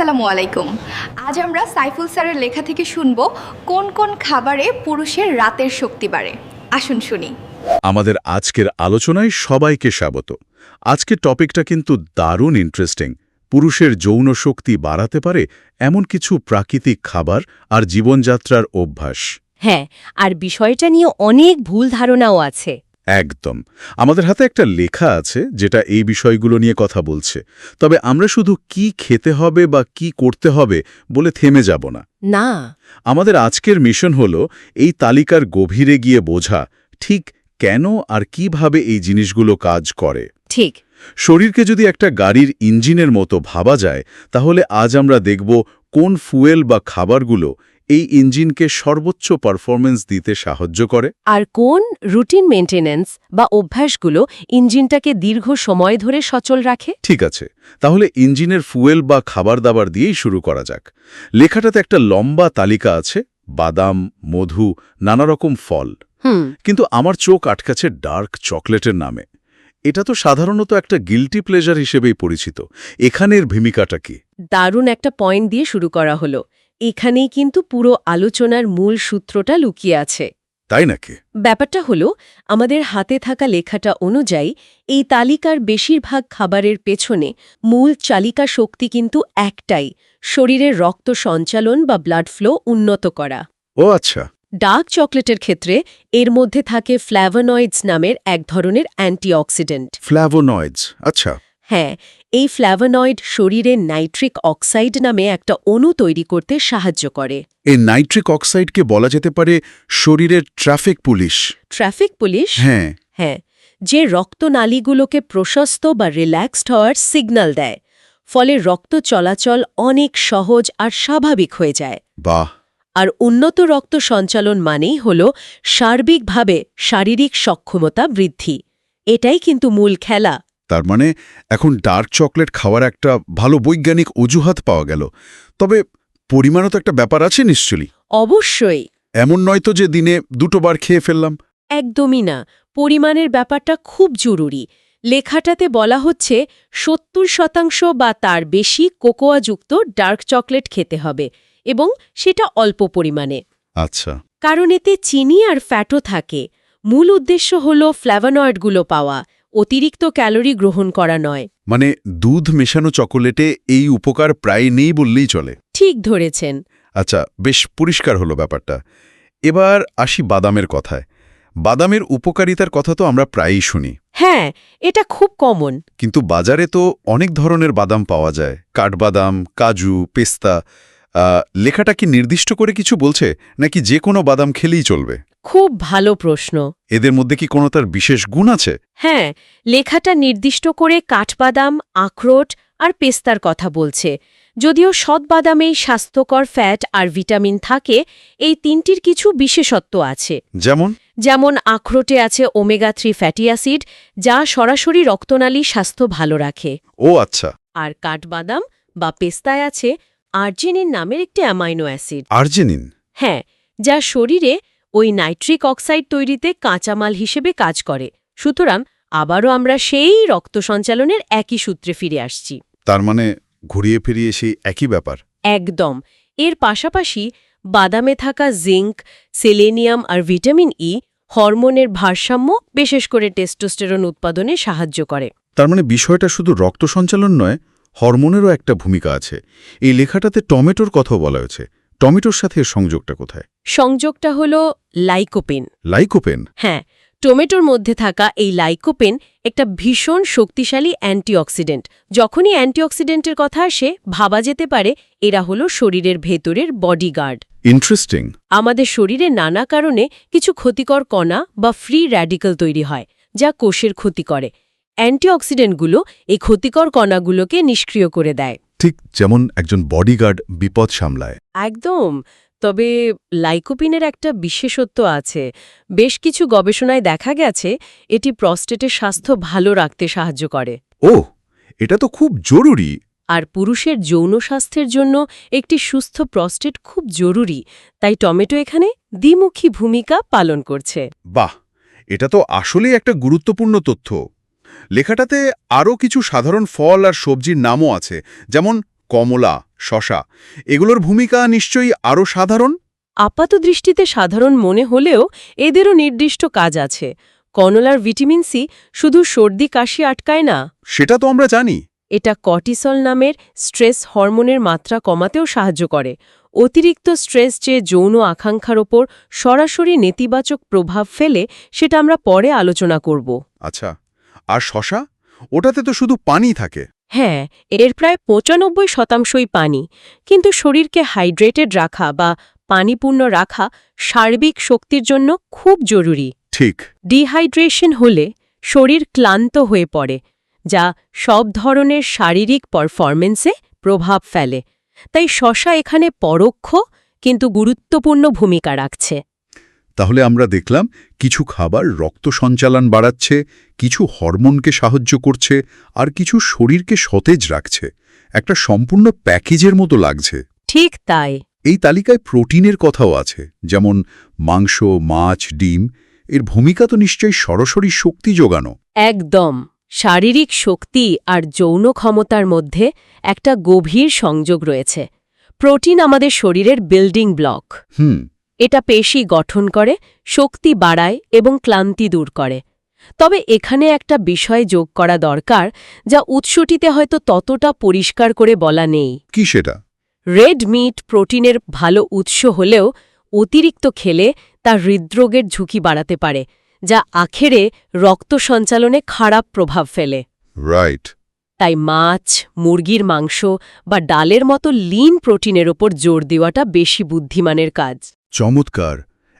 আসসালামু আলাইকুম। আজ আমরা সাইফুল স্যারের লেখা থেকে শুনব কোন কোন খাবারে পুরুষের রাতের শক্তি বাড়ে? আসুন শুনি। আমাদের আজকের আলোচনায় সবাইকে স্বাগত। আজকের টপিকটা কিন্তু দারুণ ইন্টারেস্টিং পুরুষের যৌন শক্তি বাড়াতে পারে এমন কিছু প্রাকৃতিক খাবার আর জীবনযাত্রার অভ্যাস। হ্যাঁ আর বিষয়টা নিয়ে অনেক ভুল ধারণাও আছে। একদম। আমাদের হাতে একটা লেখা আছে যেটা এই বিষয়গুলো নিয়ে কথা বলছে। তবে আমরা শুধু কি খেতে হবে বা কি করতে হবে বলে থেমে যাব না। না। আমাদের আজকের মিশন হল এই তালিকার গভীরে গিয়ে বোঝা ঠিক কেন আর কীভাবে এই জিনিসগুলো কাজ করে। ঠিক। শরীরকে যদি একটা গাড়ির ইঞ্জিনের মতো ভাবা যায় তাহলে আজ আমরা দেখব কোন ফুয়েল বা খাবারগুলো এই ইঞ্জিনকে সর্বোচ্চ পারফরমেন্স দিতে সাহায্য করে। আর কোন রুটিন মেনটেন্যান্স বা অভ্যাসগুলো ইঞ্জিনটাকে দীর্ঘ সময় ধরে সচল রাখে? ঠিক আছে তাহলে ইঞ্জিনের ফুয়েল বা খাবার দাবার দিয়েই শুরু করা যাক। লেখাটাতে একটা লম্বা তালিকা আছে বাদাম মধু নানা রকম ফল। হুম। কিন্তু আমার চোখ আটকাছে ডার্ক চকলেটের নামে। এটা তো সাধারণত একটা গিল্টি প্লেজার হিসেবেই পরিচিত। এখানের ভূমিকাটা কি? দারুণ একটা পয়েন্ট দিয়ে শুরু করা হলো। এখানেই কিন্তু পুরো আলোচনার মূল সূত্রটা লুকিয়ে আছে। তাই নাকি? ব্যাপারটা হলো আমাদের হাতে থাকা লেখাটা অনুযায়ী এই তালিকার বেশিরভাগ খাবারের পেছনে মূল চালিকা শক্তি কিন্তু একটাই শরীরের রক্ত সঞ্চালন বা ব্লাড ফ্লো উন্নত করা। ও আচ্ছা। ডার্ক চকলেটের ক্ষেত্রে এর মধ্যে থাকে ফ্ল্যাভোনয়েডস নামের এক ধরনের অ্যান্টিঅক্সিডেন্ট। ফ্ল্যাভোনয়েডস আচ্ছা। হ্যাঁ এই ফ্ল্যাভোনয়েড শরীরে নাইট্রিক অক্সাইড নামে একটা অণু তৈরি করতে সাহায্য করে। এই নাইট্রিক অক্সাইডকে বলা যেতে পারে শরীরের ট্রাফিক পুলিশ। Traffic police? হ্যাঁ। হ্যাঁ যে রক্তনালীগুলোকে প্রশস্ত বা রিল্যাক্সড হওয়ার সিগন্যাল দেয় ফলে রক্ত চলাচল অনেক সহজ আর স্বাভাবিক হয়ে যায়। বাহ! আর উন্নত রক্ত সঞ্চালন মানেই হল সার্বিকভাবে শারীরিক সক্ষমতা বৃদ্ধি। এটাই কিন্তু মূল খেলা। তার মানে এখন ডার্ক চকলেট খাওয়ার একটা ভালো বৈজ্ঞানিক অজুহাত পাওয়া গেল। তবে পরিমাণও তো একটা ব্যাপার আছে নিশ্চয়ই। অবশ্যই। এমন নয় তো যে দিনে দুটো বার খেয়ে ফেললাম। একদমই না। পরিমাণের ব্যাপারটা খুব জরুরি। লেখাটাতে বলা হচ্ছে সত্তর শতাংশ বা তার বেশি কোকোয়াযুক্ত ডার্ক চকলেট খেতে হবে এবং সেটা অল্প পরিমাণে। আচ্ছা। কারণ এতে চিনি আর ফ্যাটও থাকে। মূল উদ্দেশ্য হল ফ্ল্যাভানয়েডগুলো পাওয়া। অতিরিক্ত ক্যালোরি গ্রহণ করা নয়। মানে দুধ মেশানো চকোলেটে এই উপকার প্রায় নেই বললেই চলে। ঠিক ধরেছেন। আচ্ছা বেশ পরিষ্কার হলো ব্যাপারটা। এবার আসি বাদামের কথায়। বাদামের উপকারিতার কথা তো আমরা প্রায়ই শুনি। হ্যাঁ এটা খুব কমন। কিন্তু বাজারে তো অনেক ধরনের বাদাম পাওয়া যায়। কাঠবাদাম কাজু পেস্তা। লেখাটা কি নির্দিষ্ট করে কিছু বলছে? নাকি যে কোনো বাদাম খেলেই চলবে? খুব ভালো প্রশ্ন। এদের মধ্যে কি কোনো তার বিশেষ গুণ আছে? হ্যাঁ লেখাটা নির্দিষ্ট করে কাঠবাদাম আখরোট আর পেস্তার কথা বলছে। যদিও সৎবাদামেই স্বাস্থ্যকর ফ্যাট আর ভিটামিন থাকে এই তিনটির কিছু বিশেষত্ব আছে। যেমন? যেমন আখরোটে আছে ওমেগা থ্রি ফ্যাটি অ্যাসিড যা সরাসরি রক্তনালী স্বাস্থ্য ভালো রাখে। ও আচ্ছা। আর কাঠবাদাম বা পেস্তায় আছে আর্জেনিন নামের একটি অ্যামাইনো অ্যাসিড। আর্জেনিন? হ্যাঁ যা শরীরে ওই নাইট্রিক অক্সাইড তৈরিতে কাঁচামাল হিসেবে কাজ করে। সুতরাং আবারও আমরা সেই রক্ত সঞ্চালনের একই সূত্রে ফিরে আসছি। তার মানে ঘুরিয়ে ফিরিয়ে সেই একই ব্যাপার? একদম। এর পাশাপাশি বাদামে থাকা জিঙ্ক সেলেনিয়াম আর ভিটামিন ই হরমোনের ভারসাম্য বিশেষ করে টেস্টোস্টেরন উৎপাদনে সাহায্য করে। তার মানে বিষয়টা শুধু রক্ত সঞ্চালন নয় হরমোনেরও একটা ভূমিকা আছে। এই লেখাটাতে টমেটোর কথাও বলা হয়েছে। টমেটোর সাথে সংযোগটা কোথায়? সংযোগটা হল লাইকোপেন। লাইকোপেন? হ্যাঁ টমেটোর মধ্যে থাকা এই লাইকোপেন একটা ভীষণ শক্তিশালী অ্যান্টিঅক্সিডেন্ট। যখনই অ্যান্টিঅক্সিডেন্টের কথা আসে ভাবা যেতে পারে এরা হলো শরীরের ভেতরের বডিগার্ড। ইন্টারেস্টিং। আমাদের শরীরে নানা কারণে কিছু ক্ষতিকর কণা বা ফ্রি র্যাডিক্যাল তৈরি হয় যা কোষের ক্ষতি করে। অ্যান্টিঅক্সিডেন্টগুলো এই ক্ষতিকর কণাগুলোকে নিষ্ক্রিয় করে দেয়। ঠিক যেমন একজন বডিগার্ড বিপদ সামলায়। একদম। তবে লাইকোপিনের একটা বিশেষত্ব আছে। বেশ কিছু গবেষণায় দেখা গেছে এটি প্রস্টেটের স্বাস্থ্য ভালো রাখতে সাহায্য করে। ও এটা তো খুব জরুরি। আর পুরুষের যৌন স্বাস্থ্যের জন্য একটি সুস্থ প্রস্টেট খুব জরুরি। তাই টমেটো এখানে দ্বিমুখী ভূমিকা পালন করছে। বাহ এটা তো আসলেই একটা গুরুত্বপূর্ণ তথ্য। লেখাটাতে আরও কিছু সাধারণ ফল আর সবজির নামও আছে যেমন কমলা শশা। এগুলোর ভূমিকা নিশ্চয়ই আরও সাধারণ? আপাত দৃষ্টিতে সাধারণ মনে হলেও এদেরও নির্দিষ্ট কাজ আছে। কনলার ভিটামিন সি শুধু সর্দি কাশি আটকায় না। সেটা তো আমরা জানি। এটা কটিসল নামের স্ট্রেস হরমোনের মাত্রা কমাতেও সাহায্য করে। অতিরিক্ত স্ট্রেস যে যৌন আকাঙ্ক্ষার ওপর সরাসরি নেতিবাচক প্রভাব ফেলে সেটা আমরা পরে আলোচনা করব। আচ্ছা। আর শশা? ওটাতে তো শুধু পানি থাকে। হ্যাঁ এর প্রায় পঁচানব্বই শতাংশই পানি। কিন্তু শরীরকে হাইড্রেটেড রাখা বা পানিপূর্ণ রাখা সার্বিক শক্তির জন্য খুব জরুরি। ঠিক। ডিহাইড্রেশন হলে শরীর ক্লান্ত হয়ে পড়ে যা সব ধরনের শারীরিক পারফরমেন্সে প্রভাব ফেলে। তাই শশা এখানে পরোক্ষ কিন্তু গুরুত্বপূর্ণ ভূমিকা রাখছে। তাহলে আমরা দেখলাম কিছু খাবার রক্ত সঞ্চালন বাড়াচ্ছে কিছু হরমোনকে সাহায্য করছে আর কিছু শরীরকে সতেজ রাখছে। একটা সম্পূর্ণ প্যাকেজের মতো লাগছে। ঠিক তাই। এই তালিকায় প্রোটিনের কথাও আছে যেমন মাংস মাছ ডিম এর ভূমিকা তো নিশ্চয়ই সরাসরি শক্তি যোগানো। একদম। শারীরিক শক্তি আর যৌন ক্ষমতার মধ্যে একটা গভীর সংযোগ রয়েছে। প্রোটিন আমাদের শরীরের বিল্ডিং ব্লক। হুম। এটা পেশি গঠন করে শক্তি বাড়ায় এবং ক্লান্তি দূর করে। তবে এখানে একটা বিষয় যোগ করা দরকার যা উৎসটিতে হয়তো ততটা পরিষ্কার করে বলা নেই। কি সেটা? রেড মিট প্রোটিনের ভালো উৎস হলেও অতিরিক্ত খেলে তা হৃদরোগের ঝুঁকি বাড়াতে পারে যা আখেরে রক্ত সঞ্চালনে খারাপ প্রভাব ফেলে। রাইট তাই মাছ মুরগির মাংস বা ডালের মতো লিন প্রোটিনের ওপর জোর দেওয়াটা বেশি বুদ্ধিমানের কাজ। চমৎকার।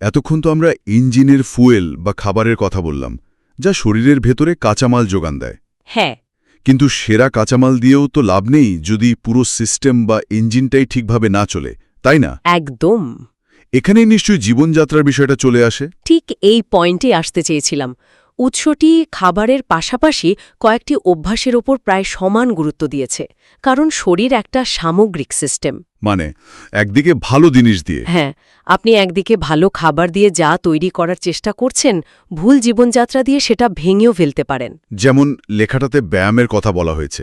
এতক্ষণ তো আমরা ইঞ্জিনের ফুয়েল বা খাবারের কথা বললাম যা শরীরের ভেতরে কাঁচামাল যোগান দেয়। হ্যাঁ। কিন্তু সেরা কাঁচামাল দিয়েও তো লাভ নেই যদি পুরো সিস্টেম বা ইঞ্জিনটাই ঠিকভাবে না চলে তাই না? একদম। এখানেই নিশ্চয়ই জীবনযাত্রার বিষয়টা চলে আসে? ঠিক এই পয়েন্টে আসতে চেয়েছিলাম। উৎসটি খাবারের পাশাপাশি কয়েকটি অভ্যাসের ওপর প্রায় সমান গুরুত্ব দিয়েছে কারণ শরীর একটা সামগ্রিক সিস্টেম। মানে একদিকে ভালো জিনিস দিয়ে। হ্যাঁ আপনি একদিকে ভালো খাবার দিয়ে যা তৈরি করার চেষ্টা করছেন ভুল জীবনযাত্রা দিয়ে সেটা ভেঙেও ফেলতে পারেন। যেমন লেখাটাতে ব্যায়ামের কথা বলা হয়েছে।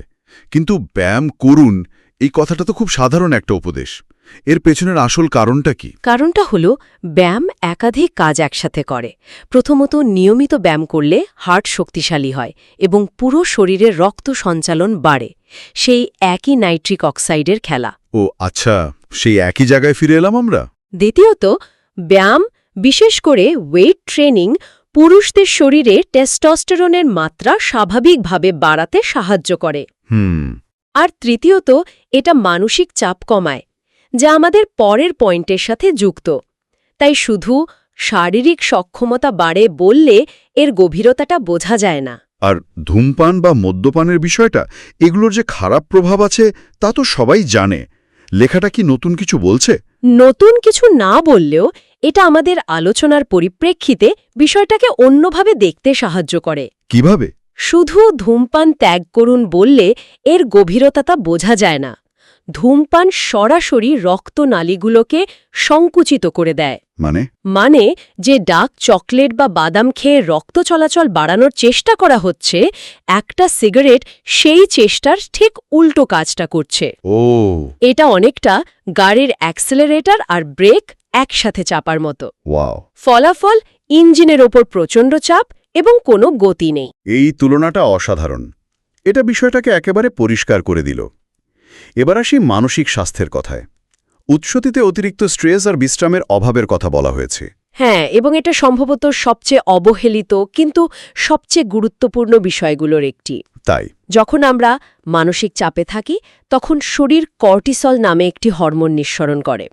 কিন্তু ব্যায়াম করুন এই কথাটা তো খুব সাধারণ একটা উপদেশ। এর পেছনের আসল কারণটা কি? কারণটা হলো ব্যায়াম একাধিক কাজ একসাথে করে। প্রথমত নিয়মিত ব্যায়াম করলে হার্ট শক্তিশালী হয় এবং পুরো শরীরের রক্ত সঞ্চালন বাড়ে। সেই একই নাইট্রিক অক্সাইডের খেলা। ও আচ্ছা সেই একই জায়গায় ফিরে এলাম আমরা? দ্বিতীয়ত ব্যায়াম বিশেষ করে ওয়েট ট্রেনিং পুরুষদের শরীরে টেস্টোস্টেরনের মাত্রা স্বাভাবিকভাবে বাড়াতে সাহায্য করে। হুম। আর তৃতীয়ত এটা মানসিক চাপ কমায়। যা আমাদের পরের পয়েন্টের সাথে যুক্ত। তাই শুধু শারীরিক সক্ষমতা বাড়ে বললে এর গভীরতাটা বোঝা যায় না। আর ধূমপান বা মদ্যপানের বিষয়টা এগুলোর যে খারাপ প্রভাব আছে তা তো সবাই জানে। লেখাটা কি নতুন কিছু বলছে? নতুন কিছু না বললেও এটা আমাদের আলোচনার পরিপ্রেক্ষিতে বিষয়টাকে অন্যভাবে দেখতে সাহায্য করে। কীভাবে? শুধু ধূমপান ত্যাগ করুন বললে এর গভীরতাটা বোঝা যায় না। ধূমপান সরাসরি রক্তনালীগুলোকে সংকুচিত করে দেয়। মানে? মানে যে ডাক চকলেট বা বাদাম খেয়ে রক্ত চলাচল বাড়ানোর চেষ্টা করা হচ্ছে একটা সিগারেট সেই চেষ্টার ঠিক উল্টো কাজটা করছে। ও। এটা অনেকটা গাড়ির অ্যাক্সেলারেটর আর ব্রেক একসাথে চাপার মতো। ওয়াও। ফলাফল ইঞ্জিনের ওপর প্রচণ্ড চাপ এবং কোনো গতি নেই। এই তুলনাটা অসাধারণ। এটা বিষয়টাকে একেবারে পরিষ্কার করে দিল। এবার আসি মানসিক স্বাস্থ্যের কথায়। উৎসতিতে অতিরিক্ত স্ট্রেস আর বিশ্রামের অভাবের কথা বলা হয়েছে। হ্যাঁ এবং এটা সম্ভবত সবচেয়ে অবহেলিত কিন্তু সবচেয়ে গুরুত্বপূর্ণ বিষয়গুলোর একটি। তাই। যখন আমরা মানসিক চাপে থাকি তখন শরীর কর্টিসল নামে একটি হরমোন নিঃসরণ করে।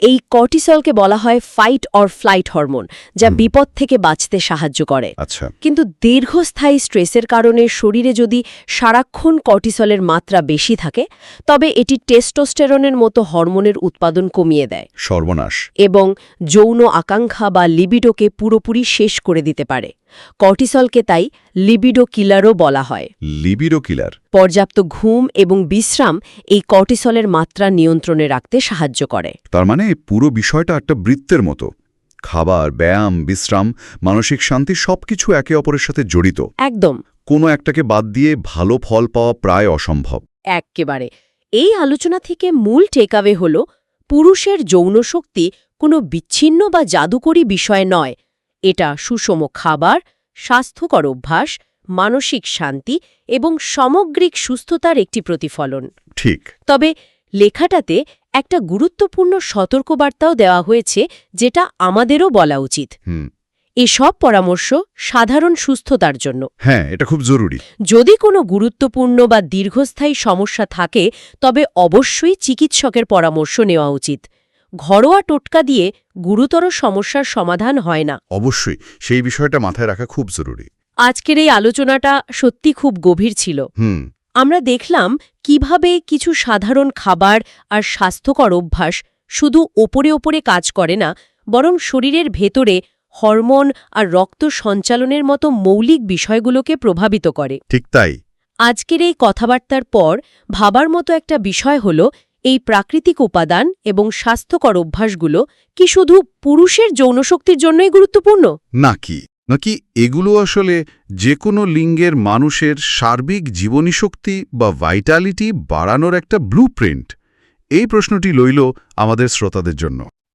এই কর্টিসলকে বলা হয় ফাইট অর ফ্লাইট হরমোন যা বিপদ থেকে বাঁচতে সাহায্য করে। আচ্ছা। কিন্তু দীর্ঘস্থায়ী স্ট্রেসের কারণে শরীরে যদি সারাক্ষণ কর্টিসলের মাত্রা বেশি থাকে তবে এটি টেস্টোস্টেরনের মতো হরমোনের উৎপাদন কমিয়ে দেয়। সর্বনাশ। এবং যৌন আকাঙ্ক্ষা বা লিবিডোকে পুরোপুরি শেষ করে দিতে পারে। কর্টিসলকে তাই লিবিডো কিলারও বলা হয়। Libido killer. পর্যাপ্ত ঘুম এবং বিশ্রাম এই কর্টিসলের মাত্রা নিয়ন্ত্রণে রাখতে সাহায্য করে। তার মানে পুরো বিষয়টা একটা বৃত্তের মতো। খাবার ব্যায়াম বিশ্রাম মানসিক শান্তি সবকিছু একে অপরের সাথে জড়িত। একদম। কোনো একটাকে বাদ দিয়ে ভালো ফল পাওয়া প্রায় অসম্ভব। এক্কেবারে। এই আলোচনা থেকে মূল টেকাওয়ে হল পুরুষের যৌনশক্তি কোনো বিচ্ছিন্ন বা জাদুকরী বিষয় নয়। এটা সুষম খাবার স্বাস্থ্যকর অভ্যাস মানসিক শান্তি এবং সামগ্রিক সুস্থতার একটি প্রতিফলন। ঠিক। তবে লেখাটাতে একটা গুরুত্বপূর্ণ সতর্কবার্তাও দেওয়া হয়েছে যেটা আমাদেরও বলা উচিত। হুম। এসব পরামর্শ সাধারণ সুস্থতার জন্য। হ্যাঁ এটা খুব জরুরি। যদি কোনো গুরুত্বপূর্ণ বা দীর্ঘস্থায়ী সমস্যা থাকে তবে অবশ্যই চিকিৎসকের পরামর্শ নেওয়া উচিত। ঘরোয়া টোটকা দিয়ে গুরুতর সমস্যার সমাধান হয় না। অবশ্যই সেই বিষয়টা মাথায় রাখা খুব জরুরি। আজকের এই আলোচনাটা সত্যি খুব গভীর ছিল। হুম। আমরা দেখলাম কীভাবে কিছু সাধারণ খাবার আর স্বাস্থ্যকর অভ্যাস শুধু ওপরে ওপরে কাজ করে না বরং শরীরের ভেতরে হরমোন আর রক্ত সঞ্চালনের মতো মৌলিক বিষয়গুলোকে প্রভাবিত করে। ঠিক তাই। আজকের এই কথাবার্তার পর ভাবার মতো একটা বিষয় হল এই প্রাকৃতিক উপাদান এবং স্বাস্থ্যকর অভ্যাসগুলো কি শুধু পুরুষের যৌনশক্তির জন্যই গুরুত্বপূর্ণ? নাকি নাকি এগুলো আসলে যে কোনো লিঙ্গের মানুষের সার্বিক জীবনী শক্তি বা ভাইটালিটি বাড়ানোর একটা ব্লুপ্রিন্ট? এই প্রশ্নটি লইল আমাদের শ্রোতাদের জন্য।